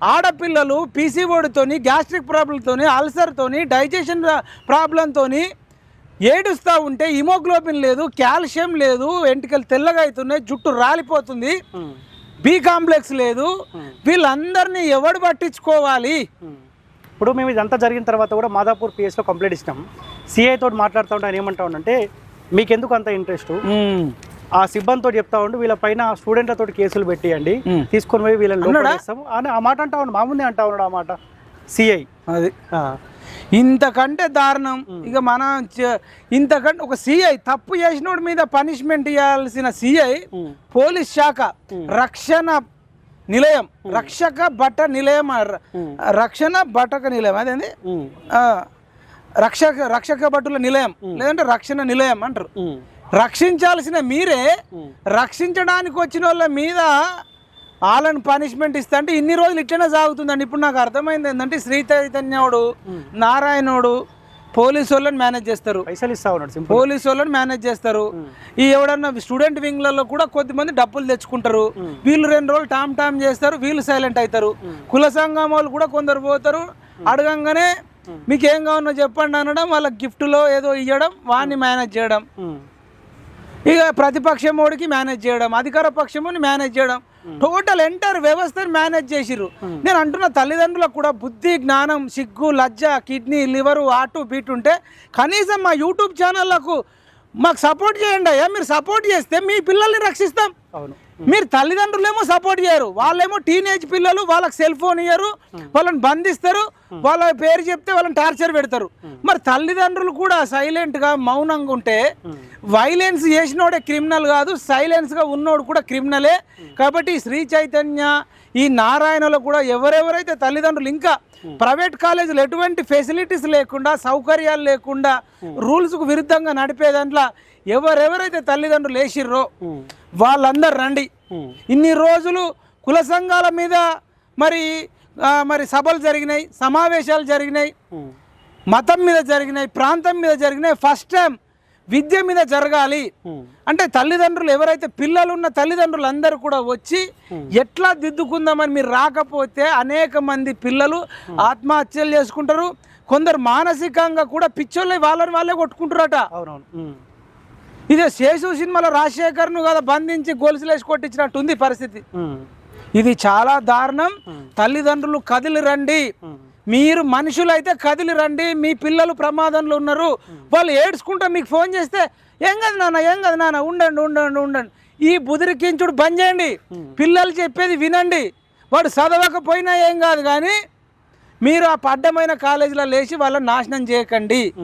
ఆడపిల్లలు పీసీఓడితోని gastric ప్రాబ్లంతోని అల్సర్తోని digestion ప్రాబ్లంతోని ఏడుస్తూ ఉంటే హిమోగ్లోబిన్ లేదు కాల్షియం లేదు వెంట్రుకలు తెల్లగా అవుతున్నాయి జుట్టు రాలిపోతుంది బి కాంప్లెక్స్ లేదు వీళ్ళందరినీ ఎవడు పట్టించుకోవాలి. ఇప్పుడు మేము ఇదంతా జరిగిన తర్వాత కూడా మాదాపూర్ పిఎస్లో కంప్లైంట్ ఇచ్చినాం. సిఐ తోటి మాట్లాడుతూ ఉంటే ఆయన ఏమంటా ఉండంటే మీకు ఎందుకు అంత ఇంట్రెస్ట్ ఆ సిబ్బందితో చెప్తా ఉండి వీళ్ళ పైన స్టూడెంట్లతో కేసులు పెట్టియండి. తీసుకొని పోయి వీళ్ళని అని ఆ మాట అంటా ఉండు మా ముందే అంటా ఉన్నాడు ఆ మాట. సిఐ అది. ఇంతకంటే దారుణం. ఇక మనం ఇంతకంటే ఒక సిఐ తప్పు చేసినోడి మీద పనిష్మెంట్ ఇవ్వాల్సిన సిఐ పోలీస్ శాఖ రక్షణ నిలయం. రక్షక బట్ట నిలయం రక్షణ బటక నిలయం. అదేంది? రక్షక రక్షక భటుల నిలయం. లేదంటే రక్షణ నిలయం అంటారు. రక్షించాల్సిన మీరే రక్షించడానికి వచ్చిన వాళ్ళ మీద వాళ్ళని పనిష్మెంట్ ఇస్తా అంటే ఇన్ని రోజులు ఇట్లనే సాగుతుందండి. ఇప్పుడు నాకు అర్థమైంది ఏంటంటే శ్రీ చైతన్యుడు నారాయణుడు పోలీసు వాళ్ళని మేనేజ్ చేస్తారు. పైసలు ఇస్తా ఉన్నాడు సింపుల్ పోలీసు వాళ్ళని మేనేజ్ చేస్తారు. ఈ ఎవడన్నా స్టూడెంట్ వింగ్లలో కూడా కొద్దిమంది డబ్బులు తెచ్చుకుంటారు. వీళ్ళు రెండు రోజులు టామ్ టామ్ చేస్తారు వీళ్ళు సైలెంట్ అవుతారు. కుల సంఘం వాళ్ళు కూడా కొందరు పోతారు. అడగంగానే మీకు ఏం కావాలో చెప్పండి అనడం వాళ్ళకి గిఫ్ట్లో ఏదో ఇవ్వడం వాడిని మేనేజ్ చేయడం. ఇక ప్రతిపక్షమోడికి మేనేజ్ చేయడం అధికార పక్షముని మేనేజ్ చేయడం. టోటల్ ఎంటర్ వ్యవస్థను మేనేజ్ చేసిర్రు. నేను అంటున్న తల్లిదండ్రులకు కూడా బుద్ధి జ్ఞానం సిగ్గు లజ్జ కిడ్నీ లివరు ఆటు బీట్ ఉంటే కనీసం మా యూట్యూబ్ ఛానళ్ళకు మాకు సపోర్ట్ చేయండి అయ్యా. మీరు సపోర్ట్ చేస్తే మీ పిల్లల్ని రక్షిస్తాం. అవును. మీరు తల్లిదండ్రులేమో సపోర్ట్ చేయరు. వాళ్ళేమో టీనేజ్ పిల్లలు వాళ్ళకి సెల్ ఫోన్ ఇయ్యరు వాళ్ళని బంధిస్తారు. వాళ్ళ పేరు చెప్తే వాళ్ళని టార్చర్ పెడతారు. మరి తల్లిదండ్రులు కూడా సైలెంట్గా మౌనంగా ఉంటే వైలెన్స్ చేసినోడే క్రిమినల్ కాదు సైలెన్స్గా ఉన్నోడు కూడా క్రిమినలే. కాబట్టి శ్రీ చైతన్య ఈ నారాయణలో కూడా ఎవరెవరైతే తల్లిదండ్రులు ఇంకా ప్రైవేట్ కాలేజీలు ఎటువంటి ఫెసిలిటీస్ లేకుండా సౌకర్యాలు లేకుండా రూల్స్కు విరుద్ధంగా నడిపే దాంట్లో ఎవరెవరైతే తల్లిదండ్రులు వేసిర్రో వాళ్ళందరూ రండి. ఇన్ని రోజులు కుల సంఘాల మీద మరి మరి సభలు జరిగినాయి సమావేశాలు జరిగినాయి మతం మీద జరిగినాయి ప్రాంతం మీద జరిగినాయి. ఫస్ట్ టైం విద్య మీద జరగాలి. అంటే తల్లిదండ్రులు ఎవరైతే పిల్లలు ఉన్న తల్లిదండ్రులు అందరూ కూడా వచ్చి ఎట్లా దిద్దుకుందామని మీరు రాకపోతే అనేక మంది పిల్లలు ఆత్మహత్యలు చేసుకుంటారు. కొందరు మానసికంగా కూడా పిచ్చోళ్ళే వాళ్ళని వాళ్ళే కొట్టుకుంటారట అవునవును. ఇదే శేషు సినిమాలో రాజశేఖర్ను కదా బంధించి గొలుసులేసి కొట్టించినట్టు ఉంది పరిస్థితి. ఇది చాలా దారుణం. తల్లిదండ్రులు కదిలి రండి. మీరు మనుషులైతే కదిలి రండి. మీ పిల్లలు ప్రమాదంలో ఉన్నారు. వాళ్ళు ఏడ్చుకుంటా మీకు ఫోన్ చేస్తే ఏం కదా నాన్న? ఏం కదా నాన్న? ఉండండి ఉండండి ఉండండి. ఈ బుదిరికించుడు బంద్ చేయండి. పిల్లలు చెప్పేది వినండి. వాడు చదవకపోయినా ఏం కాదు కానీ మీరు ఆ పడ్డమైన కాలేజీలో లేచి వాళ్ళని నాశనం చేయకండి.